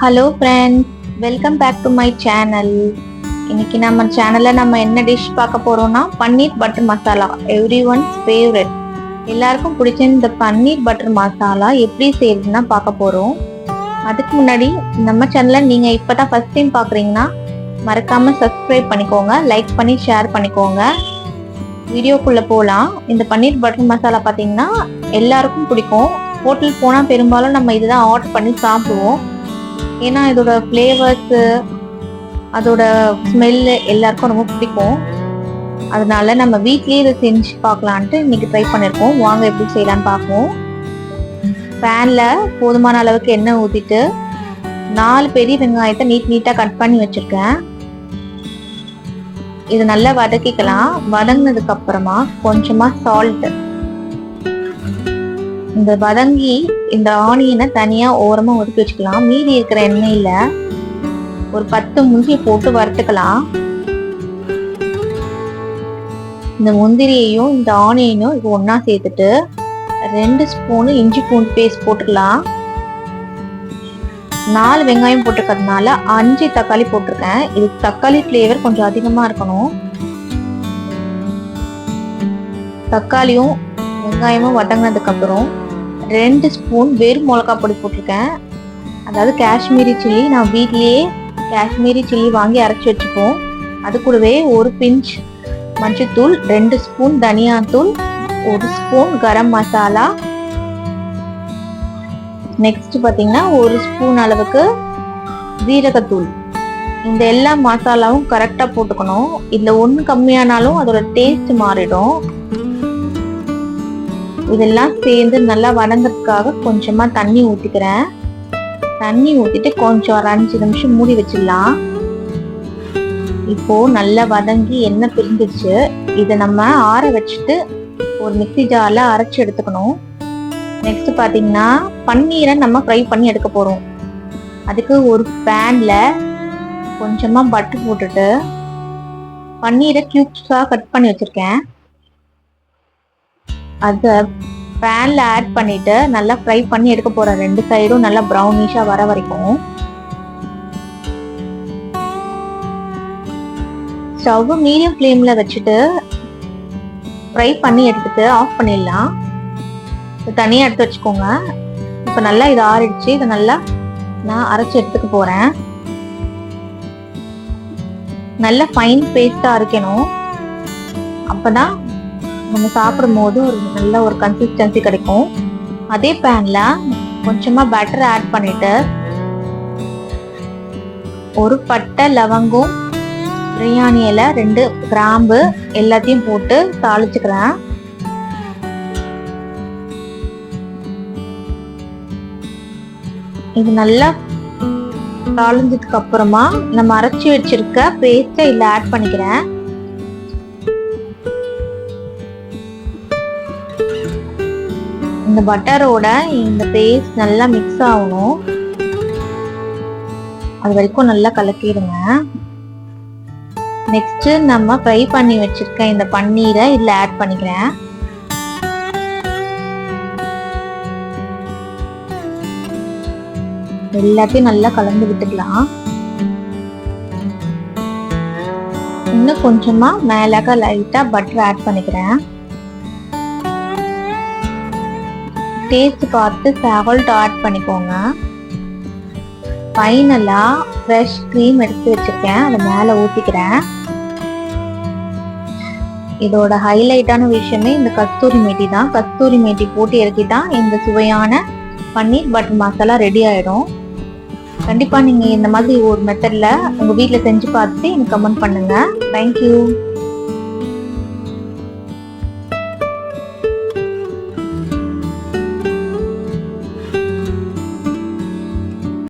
Hello friends welcome back to my channel இன்னைக்கு நம்ம சேனலில் நம்ம என்ன டிஷ் பார்க்க போறோம்னா paneer butter masala everyone's favourite எல்லாருக்கும் பிடிச்ச இந்த பன்னீர் பட்டர் மசாலா எப்படி செய்யறதுன்னா பார்க்க போறோம். அதுக்கு முன்னாடி நம்ம சேனலை நீங்க இப்பதான் ஃபர்ஸ்ட் டைம் பார்க்குறீங்கன்னா மறக்காம சப்ஸ்கிரைப் பண்ணிக்கோங்க லைக் பண்ணி ஷேர் பண்ணிக்கோங்க. வீடியோக்குள்ள போகலாம் இந்த பன்னீர் பட்டர் மசாலா பார்த்தீங்கன்னா எல்லாருக்கும் பிடிக்கும். ஹோட்டல் போனால் பெரும்பாலும் நம்ம இதுதான் ஆர்டர் பண்ணி சாப்பிடுவோம். ஏன்னா இதோட ஃப்ளேவர்ஸு அதோட ஸ்மெல்லு எல்லாருக்கும் ரொம்ப பிடிக்கும். அதனால நம்ம வீட்லயே இதை செஞ்சு பார்க்கலான்ட்டு இன்னைக்கு ட்ரை பண்ணியிருக்கோம் வாங்க எப்படி செய்யலாம்னு பார்ப்போம். பேனில் போதுமான அளவுக்கு எண்ணெய் ஊற்றிட்டு நாலு பெரிய வெங்காயத்தை நீட் நீட்டாக கட் பண்ணி வச்சுருக்கேன். இது நல்லா வதக்கிக்கலாம். வதங்கினதுக்கு அப்புறமா கொஞ்சமா சால்ட் இந்த வதங்கி இந்த ஆனியனை தனியாக ஓரமாக ஒதுக்கி வச்சுக்கலாம். மீதி இருக்கிற எண்ணெயில் ஒரு பத்து முந்திரி போட்டு வறுத்துக்கலாம். இந்த முந்திரியையும் இந்த ஆனியனும் இது ஒன்றா சேர்த்துட்டு ரெண்டு ஸ்பூனு இஞ்சி பூண்டு பேஸ்ட் போட்டுக்கலாம். நாலு வெங்காயம் போட்டிருக்கிறதுனால அஞ்சு தக்காளி போட்டிருக்கேன். இது தக்காளி ஃப்ளேவர் கொஞ்சம் அதிகமாக இருக்கணும். தக்காளியும் வெங்காயமும் வதங்கினதுக்கப்புறம் ரெண்டு ஸ்பூன் வெறும் மிளகா பொடி போட்டிருக்கேன். அதாவது காஷ்மீரி சில்லி. நான் வீட்லேயே காஷ்மீரி சில்லி வாங்கி அரைச்சி வச்சுப்போம். அது கூடவே ஒரு பிஞ்ச் மஞ்சத்தூள் ரெண்டு ஸ்பூன் தனியாத்தூள் ஒரு ஸ்பூன் கரம் மசாலா. நெக்ஸ்ட் பார்த்தீங்கன்னா ஒரு ஸ்பூன் அளவுக்கு ஜீரகத்தூள். இந்த எல்லா மசாலாவும் கரெக்டாக போட்டுக்கணும். இதில் ஒன்று கம்மியானாலும் அதோட டேஸ்ட் மாறிடும். இதெல்லாம் சேர்ந்து நல்லா வதங்கிறதுக்காக கொஞ்சமாக தண்ணி ஊற்றிக்கிறேன் தண்ணி ஊற்றிட்டு கொஞ்சம் ஒரு அஞ்சு நிமிஷம் மூடி வச்சிடலாம். இப்போது நல்லா வதங்கி எண்ணெய் பிரிஞ்சிச்சு இதை நம்ம ஆற வச்சுட்டு ஒரு மிக்சி ஜாரில் அரைச்சி எடுத்துக்கணும். நெக்ஸ்ட் பார்த்தீங்கன்னா பன்னீரை நம்ம ஃப்ரை பண்ணி எடுக்க போகிறோம் அதுக்கு ஒரு பேனில் கொஞ்சமாக பட்டர் போட்டுட்டு பன்னீரை க்யூப்ஸாக கட் பண்ணி வச்சுருக்கேன். அதை பேனில் ஆட் பண்ணிட்டு நல்லா ஃப்ரை பண்ணி எடுக்க போகிறேன் ரெண்டு சைடும் நல்லா ப்ரௌனிஷாக வர வரைக்கும். ஸ்டவ் மீடியம் ஃப்ளேமில் வச்சுட்டு ஃப்ரை பண்ணி எடுத்துட்டு ஆஃப் பண்ணிடலாம். தனியாக எடுத்து வச்சுக்கோங்க. இப்போ நல்லா இது ஆறிடுச்சு. இதை நல்லா நான் அரைச்சி எடுத்துக்க போகிறேன் நல்ல ஃபைன் பேஸ்ட்டாக அப்போ தான் நம்ம சாப்பிடும் போது ஒரு நல்ல ஒரு கன்சிஸ்டன்சி கிடைக்கும். அதே பேனில் கொஞ்சமாக பட்டர் ஆட் பண்ணிட்டு ஒரு பட்டை லவங்கம் பிரியாணி இலை ரெண்டு கிராம்பு எல்லாத்தையும் போட்டு தாளிச்சுக்கிறேன். இது நல்லா தாளிஞ்சதுக்கு அப்புறமா நம்ம அரைச்சி வச்சிருக்க பேஸ்ட்டை இதில் ஆட் பண்ணிக்கிறேன். இந்த பட்டரோட இந்த பேஸ்ட் நல்லா மிக்ஸ் ஆகணும். அது வரைக்கும் நல்லா கலக்கிடுங்க. நெக்ஸ்ட்டு நம்ம ஃப்ரை பண்ணி வச்சுருக்க இந்த பன்னீரை இதில் ஆட் பண்ணிக்கிறேன். எல்லாத்தையும் நல்லா கலந்து விட்டுக்கலாம். இன்னும் கொஞ்சமாக மேலாக லைட்டாக பட்டர் ஆட் பண்ணிக்கிறேன். டேஸ்ட் பார்த்து சால்ட் ஆட் பண்ணிக்கோங்க. ஃபைனலாக ஃப்ரெஷ் க்ரீம் எடுத்து வச்சுருக்கேன். அதை மேலே ஊற்றிக்கிறேன் இதோட ஹைலைட்டான விஷயமே இந்த கஸ்தூரி மேட்டி தான். கஸ்தூரி மேட்டி போட்டு இறக்கிட்டா இந்த சுவையான பன்னீர் பட்டர் மசாலா ரெடி ஆகிடும் கண்டிப்பாக நீங்கள் இந்த மாதிரி ஒரு மெத்தடில் உங்கள் வீட்டில் செஞ்சு பார்த்துட்டு எனக்கு கமெண்ட் பண்ணுங்கள் தேங்க்யூ